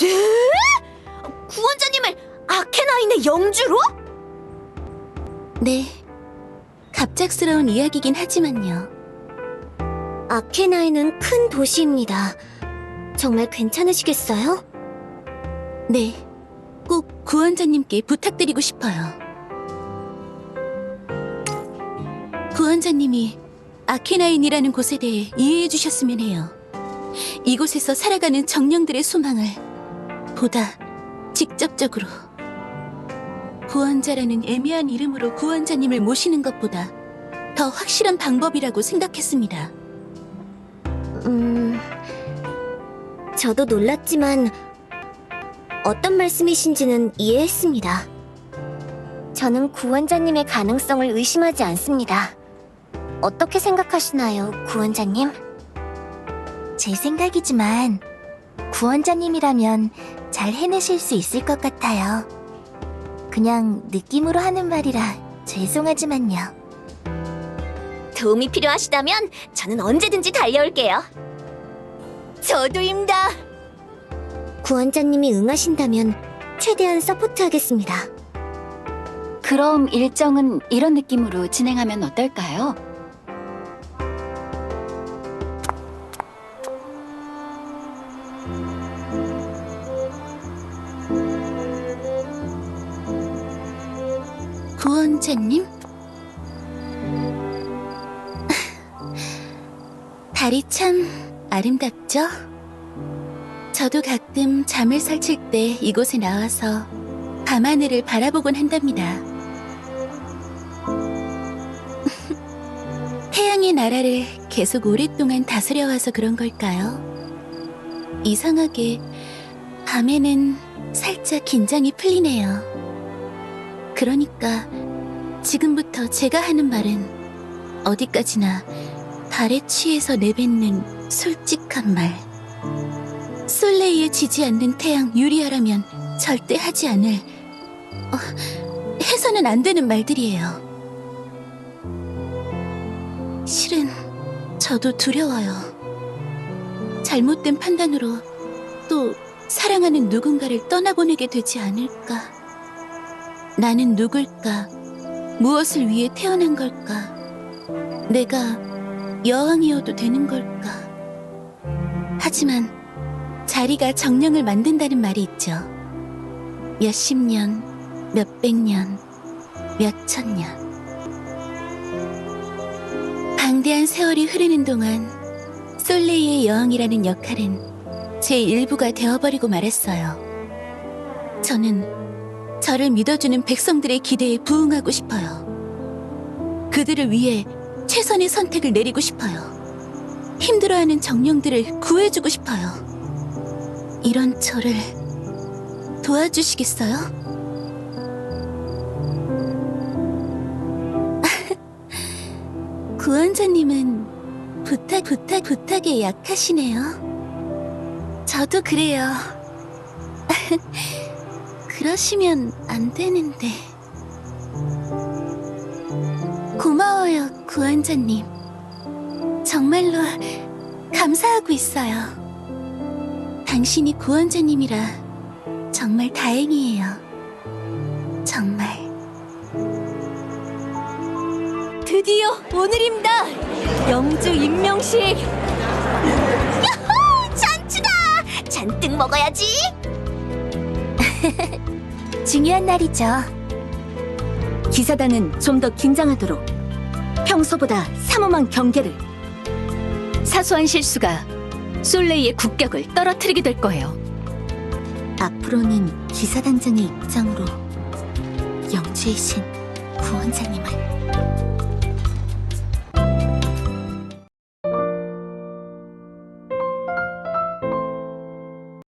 네? 구원자님을 아케나인의 영주로? 네. 갑작스러운 이야기긴 하지만요. 아케나인은 큰 도시입니다. 정말 괜찮으시겠어요? 네. 꼭 구원자님께 부탁드리고 싶어요. 구원자님이 아케나인이라는 곳에 대해 이해해 주셨으면 해요. 이곳에서 살아가는 정령들의 소망을. 보다 직접적으로 구원자라는 애매한 이름으로 구원자님을 모시는 것보다 더 확실한 방법이라고 생각했습니다. 음, 저도 놀랐지만 어떤 말씀이신지는 이해했습니다. 저는 구원자님의 가능성을 의심하지 않습니다. 어떻게 생각하시나요, 구원자님? 제 생각이지만 구원자님이라면 잘 해내실 수 있을 것 같아요. 그냥 느낌으로 하는 말이라 죄송하지만요. 도움이 필요하시다면 저는 언제든지 달려올게요. 저도입니다. 구원자님이 응하신다면 최대한 서포트하겠습니다. 그럼 일정은 이런 느낌으로 진행하면 어떨까요? 원자님? 달이 참 아름답죠? 저도 가끔 잠을 설칠 때 이곳에 나와서 밤하늘을 바라보곤 한답니다. 태양의 나라를 계속 오랫동안 다스려와서 그런 걸까요? 이상하게 밤에는 살짝 긴장이 풀리네요. 그러니까 지금부터 제가 하는 말은 어디까지나 달에 취해서 내뱉는 솔직한 말. 솔레이에 지지 않는 태양 유리아라면 절대 하지 않을 어, 해서는 안 되는 말들이에요. 실은 저도 두려워요. 잘못된 판단으로 또 사랑하는 누군가를 떠나보내게 되지 않을까. 나는 누굴까? 무엇을 위해 태어난 걸까? 내가 여왕이어도 되는 걸까? 하지만 자리가 정령을 만든다는 말이 있죠. 몇십 년, 몇백 년, 몇천 년. 방대한 세월이 흐르는 동안 솔레이의 여왕이라는 역할은 제 일부가 되어버리고 말았어요. 저는 저를 믿어주는 백성들의 기대에 부응하고 싶어요. 그들을 위해 최선의 선택을 내리고 싶어요. 힘들어하는 정령들을 구해주고 싶어요. 이런 저를 도와주시겠어요? 구원자님은 부탁, 부탁, 부탁에 약하시네요. 저도 그래요. 그러시면 안 되는데. 고마워요, 구원자님. 정말로 감사하고 있어요. 당신이 구원자님이라 정말 다행이에요. 정말. 드디어 오늘입니다. 영주 임명식. 잔뜩 먹어야지. 중요한 날이죠. 기사단은 좀 더 긴장하도록 평소보다 삼엄한 경계를 사소한 실수가 솔레이의 국격을 떨어뜨리게 될 거예요. 앞으로는 기사단장의 입장으로 영주의 신 구원자님을